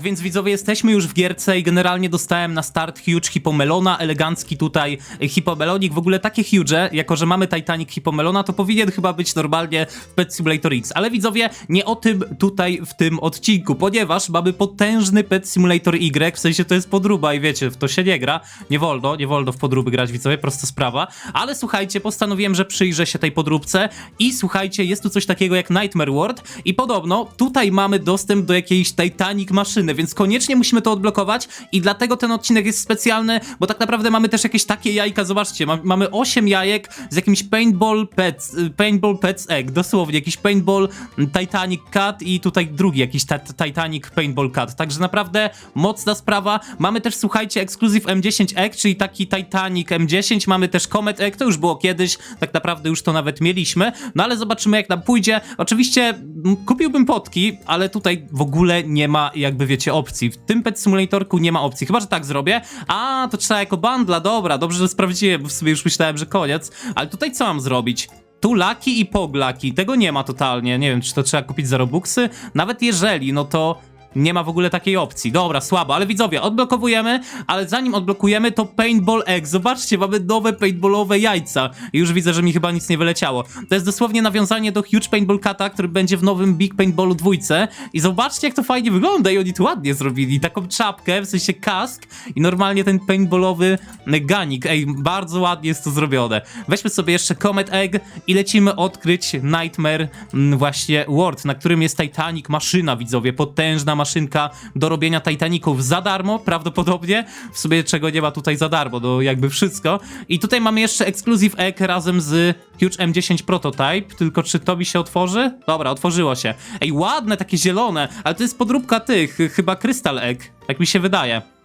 Tak więc widzowie, jesteśmy już w gierce i generalnie dostałem na start huge hipomelona, elegancki tutaj hipomelonik. W ogóle takie huge, jako że mamy Titanic hipomelona, to powinien chyba być normalnie w Pet Simulator X. Ale widzowie, nie o tym tutaj w tym odcinku, ponieważ mamy potężny Pet Simulator Y, w sensie to jest podróba i wiecie, w to się nie gra. Nie wolno, nie wolno w podróby grać, widzowie, prosta sprawa. Ale słuchajcie, postanowiłem, że przyjrzę się tej podróbce i słuchajcie, jest tu coś takiego jak Nightmare World i podobno tutaj mamy dostęp do jakiejś Titanic maszyny, więc koniecznie musimy to odblokować i dlatego ten odcinek jest specjalny, bo tak naprawdę mamy też jakieś takie jajka, zobaczcie, ma, mamy 8 jajek z jakimś paintball pets, paintball pets egg, dosłownie, jakiś paintball mm, Titanic cat i tutaj drugi jakiś ta, Titanic paintball cat, także naprawdę mocna sprawa. Mamy też, słuchajcie, ekskluzyw M10 egg, czyli taki Titanic M10, mamy też Comet egg, to już było kiedyś, tak naprawdę już to nawet mieliśmy, no ale zobaczymy jak nam pójdzie. Oczywiście mm, kupiłbym potki, ale tutaj w ogóle nie ma jakby wiecie opcji. W tym Pet Simulatorku nie ma opcji, chyba że tak zrobię. A, to trzeba jako bandla, dobra, dobrze, że sprawdziłem, bo w sumie już myślałem, że koniec. Ale tutaj co mam zrobić? Tu laki i poglaki, tego nie ma totalnie. Nie wiem, czy to trzeba kupić za robuxy. Nawet jeżeli, no to nie ma w ogóle takiej opcji. Dobra, słabo, ale widzowie, odblokowujemy, ale zanim odblokujemy, to Paintball Egg. Zobaczcie, mamy nowe paintballowe jajca. Już widzę, że mi chyba nic nie wyleciało. To jest dosłownie nawiązanie do Huge Paintball Kata, który będzie w nowym Big Paintballu dwójce. I zobaczcie, jak to fajnie wygląda i oni to ładnie zrobili. Taką czapkę, w sensie kask i normalnie ten paintballowy ganik. Ej, bardzo ładnie jest to zrobione. Weźmy sobie jeszcze Comet Egg i lecimy odkryć Nightmare mm, właśnie World, na którym jest Titanic, maszyna, widzowie, potężna maszynka do robienia Titaników za darmo, prawdopodobnie. W sobie czego nie ma tutaj za darmo, no jakby wszystko. I tutaj mamy jeszcze Exclusive Egg razem z Huge M10 Prototype, tylko czy to mi się otworzy? Dobra, otworzyło się. Ej, ładne, takie zielone, ale to jest podróbka tych, chyba Crystal Egg, tak mi się wydaje.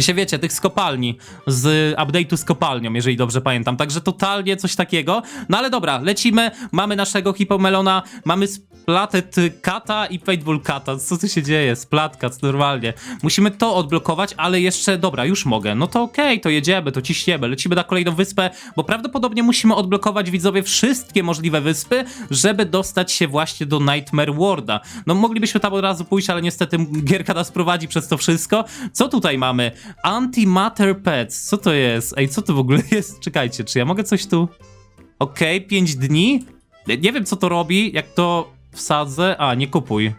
Się wiecie, tych z kopalni, z update'u z kopalnią, jeżeli dobrze pamiętam. Także totalnie coś takiego. No ale dobra, lecimy. Mamy naszego hipomelona, mamy Splatet Kata i Paintball Kata. Co tu się dzieje? Splatkat, normalnie. Musimy to odblokować, ale jeszcze, dobra, już mogę. No to okej, to jedziemy, to ciśniemy. Lecimy na kolejną wyspę, bo prawdopodobnie musimy odblokować, widzowie, wszystkie możliwe wyspy, żeby dostać się właśnie do Nightmare Worlda. No moglibyśmy tam od razu pójść, ale niestety gierka nas prowadzi przez to wszystko. Co tutaj mamy? Antimatter Pets. Co to jest? Ej, co to w ogóle jest? Czekajcie, czy ja mogę coś tu... Okej, 5 dni? Nie wiem, co to robi, jak to wsadzę... A, nie kupuj.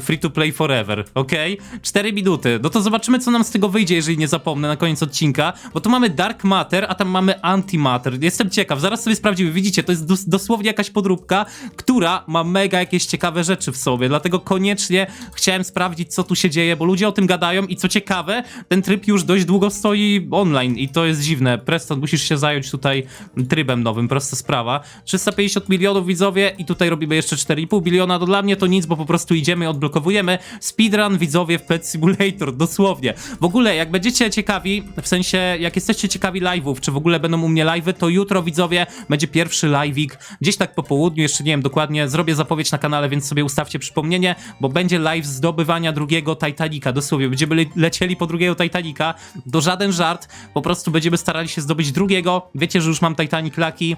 Free to play forever, okej? 4 minuty. No to zobaczymy, co nam z tego wyjdzie, jeżeli nie zapomnę na koniec odcinka. Bo tu mamy Dark Matter, a tam mamy Antimatter. Jestem ciekaw, zaraz sobie sprawdzimy. Widzicie, to jest dos dosłownie jakaś podróbka, która ma mega jakieś ciekawe rzeczy w sobie. Dlatego koniecznie chciałem sprawdzić, co tu się dzieje, bo ludzie o tym gadają i co ciekawe, ten tryb już dość długo stoi online i to jest dziwne. Preston, musisz się zająć tutaj trybem nowym, prosta sprawa. 350 milionów widzowie i tutaj robimy jeszcze 4,5 biliona. To dla mnie to nic, bo po prostu idziemy i odblokowujemy speedrun widzowie w Pet Simulator, dosłownie. W ogóle, jak będziecie ciekawi, w sensie, jak jesteście ciekawi live'ów, czy w ogóle będą u mnie live'y, to jutro widzowie będzie pierwszy live'ik, gdzieś tak po południu, jeszcze nie wiem dokładnie, zrobię zapowiedź na kanale, więc sobie ustawcie przypomnienie, bo będzie live zdobywania drugiego Titanica, dosłownie, będziemy le lecieli po drugiego Titanica, to żaden żart, po prostu będziemy starali się zdobyć drugiego, wiecie, że już mam Titanic Lucky,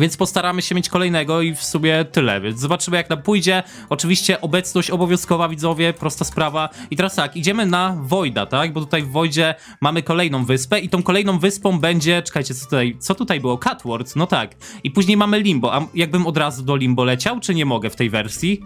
więc postaramy się mieć kolejnego i w sumie tyle, więc zobaczymy jak nam pójdzie. Oczywiście obecność obowiązkowa, widzowie, prosta sprawa. I teraz tak, idziemy na Wojda, tak? Bo tutaj w Wojdzie mamy kolejną wyspę i tą kolejną wyspą będzie, czekajcie, co tutaj, co tutaj było? Catworld, no tak. I później mamy Limbo, a jakbym od razu do Limbo leciał, czy nie mogę w tej wersji?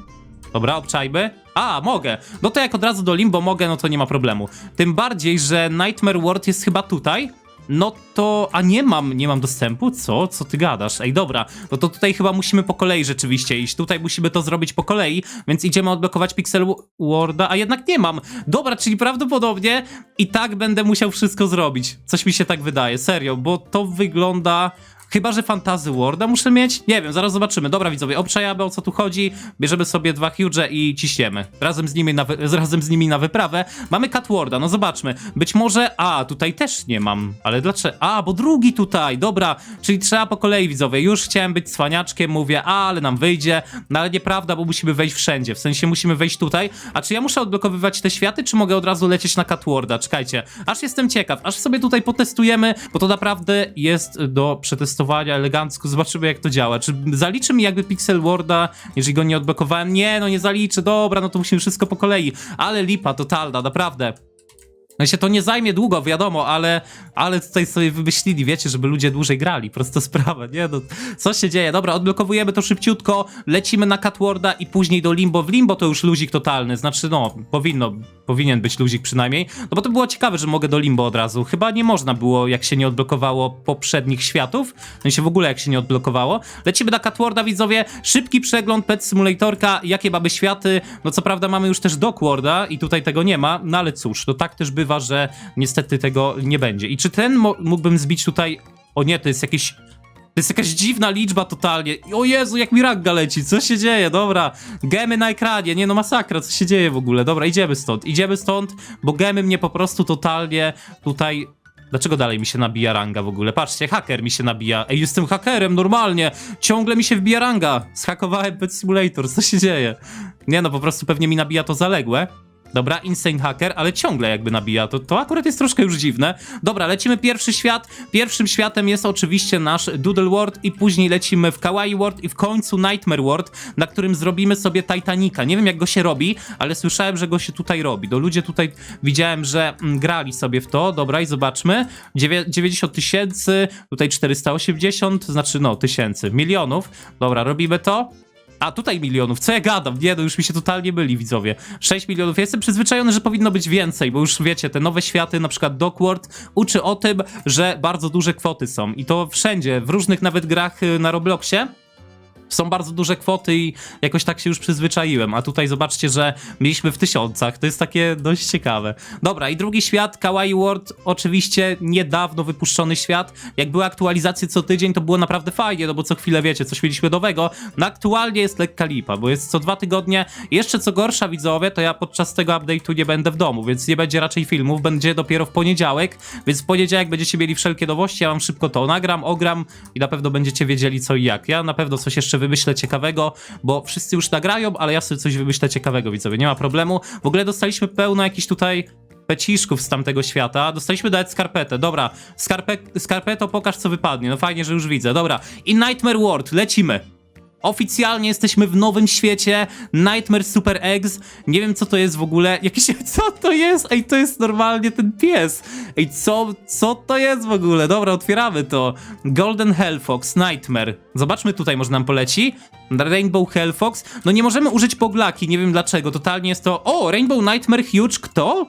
Dobra, obczajmy. A, mogę. No to jak od razu do Limbo mogę, no to nie ma problemu. Tym bardziej, że Nightmare World jest chyba tutaj. No to, a nie mam, nie mam dostępu? Co? Co ty gadasz? Ej, dobra, no to tutaj chyba musimy po kolei rzeczywiście iść. Tutaj musimy to zrobić po kolei, więc idziemy odblokować Pixel Worda, a jednak nie mam. Dobra, czyli prawdopodobnie i tak będę musiał wszystko zrobić. Coś mi się tak wydaje, serio, bo to wygląda... Chyba, że Fantazy Worda muszę mieć? Nie wiem, zaraz zobaczymy. Dobra, widzowie, obczajamy o co tu chodzi. Bierzemy sobie dwa huge i ciśniemy. Razem z nimi na, wy- razem z nimi na wyprawę. Mamy Catwarda, no zobaczmy. Być może... A, tutaj też nie mam. Ale dlaczego? A, bo drugi tutaj. Dobra, czyli trzeba po kolei, widzowie. Już chciałem być cwaniaczkiem, mówię, a, ale nam wyjdzie. No ale nieprawda, bo musimy wejść wszędzie. W sensie musimy wejść tutaj. A czy ja muszę odblokowywać te światy, czy mogę od razu lecieć na Catwarda? Czekajcie. Aż jestem ciekaw. Aż sobie tutaj potestujemy, bo to naprawdę jest do przetestowania przetestowania elegancko, zobaczymy jak to działa. Czy zaliczy mi jakby Pixel Worda, jeżeli go nie odblokowałem? Nie, no nie zaliczy, dobra, no to musimy wszystko po kolei. Ale lipa totalna, naprawdę. No się to nie zajmie długo, wiadomo, ale, ale tutaj sobie wymyślili, wiecie, żeby ludzie dłużej grali, prosta sprawa, nie no, co się dzieje? Dobra, odblokowujemy to szybciutko, lecimy na Catwarda i później do Limbo. W Limbo to już luzik totalny, znaczy no, powinno, powinien być luzik przynajmniej, no bo to było ciekawe, że mogę do Limbo od razu. Chyba nie można było, jak się nie odblokowało poprzednich światów, no i się w ogóle jak się nie odblokowało. Lecimy na Catwarda, widzowie, szybki przegląd Pet Simulatorka, jakie mamy światy, no co prawda mamy już też Dockwarda i tutaj tego nie ma, no ale cóż, no tak też bywa, że niestety tego nie będzie. I czy ten mógłbym zbić tutaj... O nie, to jest jakieś... To jest jakaś dziwna liczba totalnie. O Jezu, jak mi ranga leci, co się dzieje? Dobra, gemy na ekranie, nie no masakra, co się dzieje w ogóle? Dobra, idziemy stąd, idziemy stąd, bo gemy mnie po prostu totalnie tutaj... Dlaczego dalej mi się nabija ranga w ogóle? Patrzcie, haker mi się nabija. Ej, jestem hakerem, normalnie. Ciągle mi się wbija ranga. Zhakowałem Pet Simulator, co się dzieje? Nie no, po prostu pewnie mi nabija to zaległe. Dobra, Insane Hacker, ale ciągle jakby nabija. To, to akurat jest troszkę już dziwne. Dobra, lecimy pierwszy świat. Pierwszym światem jest oczywiście nasz Doodle World i później lecimy w Kawaii World i w końcu Nightmare World, na którym zrobimy sobie Titanica. Nie wiem jak go się robi, ale słyszałem, że go się tutaj robi. Do ludzie tutaj widziałem, że mm, grali sobie w to. Dobra, i zobaczmy. Dziewię- 90 tysięcy, tutaj 480, znaczy no tysięcy, milionów. Dobra, robimy to. A tutaj milionów, co ja gadam? Nie, no już mi się totalnie byli widzowie. 6 milionów. Ja jestem przyzwyczajony, że powinno być więcej, bo już wiecie, te nowe światy, na przykład Dockworld, uczy o tym, że bardzo duże kwoty są. I to wszędzie, w różnych nawet grach y, na Robloxie. Są bardzo duże kwoty i jakoś tak się już przyzwyczaiłem. A tutaj zobaczcie, że mieliśmy w tysiącach. To jest takie dość ciekawe. Dobra, i drugi świat, Kawaii World, oczywiście niedawno wypuszczony świat. Jak były aktualizacje co tydzień, to było naprawdę fajnie, no bo co chwilę wiecie, coś mieliśmy nowego. No aktualnie jest lekka lipa, bo jest co dwa tygodnie. Jeszcze co gorsza, widzowie, to ja podczas tego update'u nie będę w domu, więc nie będzie raczej filmów, będzie dopiero w poniedziałek, więc w poniedziałek będziecie mieli wszelkie nowości, ja wam szybko to nagram, ogram i na pewno będziecie wiedzieli co i jak. Ja na pewno coś jeszcze wymyślę ciekawego, bo wszyscy już nagrają, ale ja sobie coś wymyślę ciekawego, widzowie, nie ma problemu. W ogóle dostaliśmy pełno jakichś tutaj peciszków z tamtego świata. Dostaliśmy nawet skarpetę. Dobra, Skarpe skarpeto, pokaż co wypadnie. No fajnie, że już widzę. Dobra, i Nightmare World, lecimy. Oficjalnie jesteśmy w nowym świecie Nightmare Super Eggs. Nie wiem co to jest w ogóle. Jakiś co to jest? Ej, to jest normalnie ten pies. Ej, co co to jest w ogóle? Dobra, otwieramy to. Golden Hellfox Nightmare. Zobaczmy tutaj, może nam poleci. Rainbow Hellfox. No nie możemy użyć poglaki, nie wiem dlaczego. Totalnie jest to O, Rainbow Nightmare Huge kto?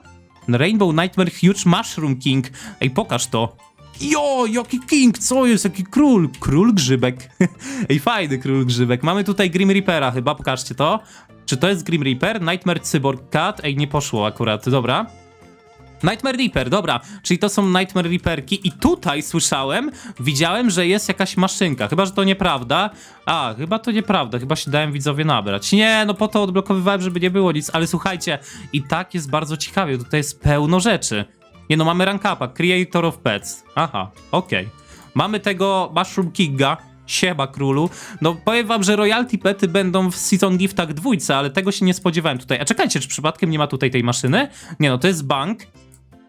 Rainbow Nightmare Huge Mushroom King. Ej, pokaż to. Jo, jaki king, co jest, jaki król, król grzybek. Ej, fajny król grzybek. Mamy tutaj Grim Reapera chyba, pokażcie to. Czy to jest Grim Reaper? Nightmare Cyborg Cat? Ej, nie poszło akurat, dobra. Nightmare Reaper, dobra, czyli to są Nightmare Reaperki i tutaj słyszałem, widziałem, że jest jakaś maszynka, chyba, że to nieprawda. A, chyba to nieprawda, chyba się dałem widzowie nabrać. Nie, no po to odblokowywałem, żeby nie było nic, ale słuchajcie, i tak jest bardzo ciekawie, tutaj jest pełno rzeczy. Nie no, mamy rank upa, Creator of Pets. Aha, okej. Mamy tego Mushroom Kinga, Siema królu. No powiem wam, że royalty pety będą w Season Giftach dwójce, ale tego się nie spodziewałem tutaj. A czekajcie, czy przypadkiem nie ma tutaj tej maszyny? Nie no, to jest bank.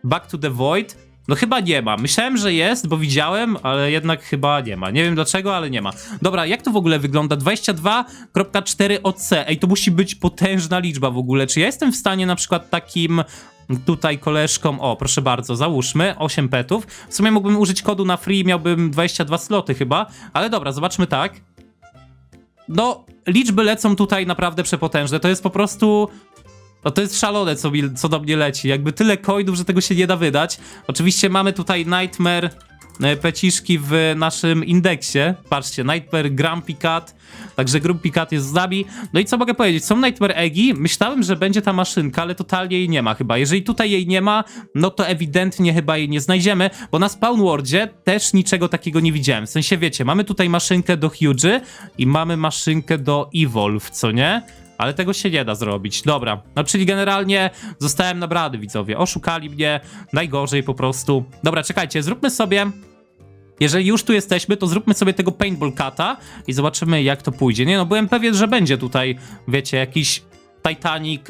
Back to the Void. No chyba nie ma. Myślałem, że jest, bo widziałem, ale jednak chyba nie ma. Nie wiem dlaczego, ale nie ma. Dobra, jak to w ogóle wygląda? 22.4 OC. Ej, to musi być potężna liczba w ogóle. Czy ja jestem w stanie na przykład takim tutaj koleżkom, o proszę bardzo, załóżmy 8 petów. W sumie mógłbym użyć kodu na free, miałbym 22 sloty chyba, ale dobra, zobaczmy tak. No, liczby lecą tutaj naprawdę przepotężne. To jest po prostu. No to jest szalone, co, mi, co do mnie leci. Jakby tyle coinów, że tego się nie da wydać. Oczywiście mamy tutaj Nightmare peciszki w naszym indeksie. Patrzcie, Nightmare Grumpy Cat. Także Grumpy Cat jest z nami. No i co mogę powiedzieć? Są Nightmare Eggi. Myślałem, że będzie ta maszynka, ale totalnie jej nie ma chyba. Jeżeli tutaj jej nie ma, no to ewidentnie chyba jej nie znajdziemy, bo na Spawn Worldzie też niczego takiego nie widziałem. W sensie, wiecie, mamy tutaj maszynkę do Huge i mamy maszynkę do Evolve, co nie? Ale tego się nie da zrobić. Dobra, no czyli generalnie zostałem nabrany, widzowie. Oszukali mnie, najgorzej po prostu. Dobra, czekajcie, zróbmy sobie... Jeżeli już tu jesteśmy, to zróbmy sobie tego paintball kata i zobaczymy jak to pójdzie. Nie no, byłem pewien, że będzie tutaj, wiecie, jakiś Titanic...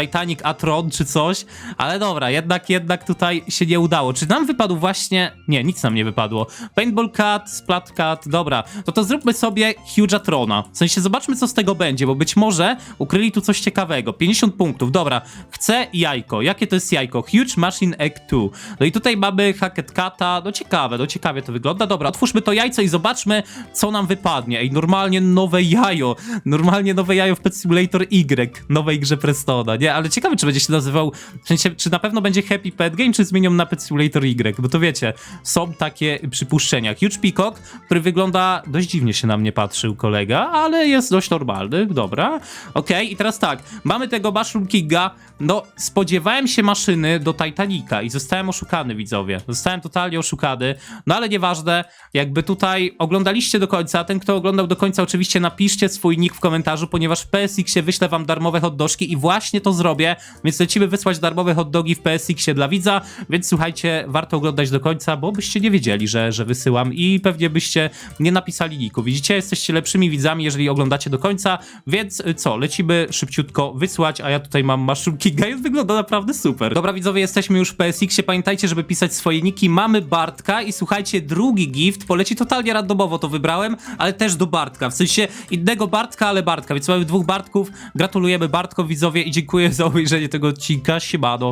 Titanic Atron czy coś, ale dobra, jednak, jednak tutaj się nie udało. Czy nam wypadł właśnie... Nie, nic nam nie wypadło. Paintball Cat, Splat Cat, dobra. To to zróbmy sobie Huge Atrona. W sensie zobaczmy, co z tego będzie, bo być może ukryli tu coś ciekawego. 50 punktów, dobra. Chcę jajko. Jakie to jest jajko? Huge Machine Egg 2. No i tutaj mamy Hackett Cata. No ciekawe, no ciekawie to wygląda. Dobra, otwórzmy to jajco i zobaczmy, co nam wypadnie. Ej, normalnie nowe jajo. Normalnie nowe jajo w Pet Simulator Y. Nowej grze Prestona, nie? Ale ciekawe, czy będzie się nazywał, w sensie, czy na pewno będzie Happy Pet Game, czy zmienią na Pet Simulator Y? Bo to wiecie, są takie przypuszczenia. Huge Peacock, który wygląda, dość dziwnie się na mnie patrzył kolega, ale jest dość normalny, dobra. Okej, i teraz tak, mamy tego Mushroom Kinga, no spodziewałem się maszyny do Titanica i zostałem oszukany, widzowie. Zostałem totalnie oszukany, no ale nieważne, jakby tutaj oglądaliście do końca, ten kto oglądał do końca oczywiście napiszcie swój nick w komentarzu, ponieważ w PSX-ie wyślę wam darmowe hotdożki i właśnie to zrobię, więc lecimy wysłać darmowe hotdogi w PSX-ie dla widza, więc słuchajcie, warto oglądać do końca, bo byście nie wiedzieli, że, że wysyłam i pewnie byście nie napisali niku. Widzicie, jesteście lepszymi widzami, jeżeli oglądacie do końca, więc co, lecimy szybciutko wysłać, a ja tutaj mam Mushroom Kinga wygląda naprawdę super. Dobra widzowie, jesteśmy już w PSX-ie, pamiętajcie, żeby pisać swoje niki. Mamy Bartka i słuchajcie, drugi gift poleci totalnie randomowo, to wybrałem, ale też do Bartka, w sensie innego Bartka, ale Bartka, więc mamy dwóch Bartków. Gratulujemy Bartkom widzowie i dziękuję za obejrzenie tego odcinka. Siemano.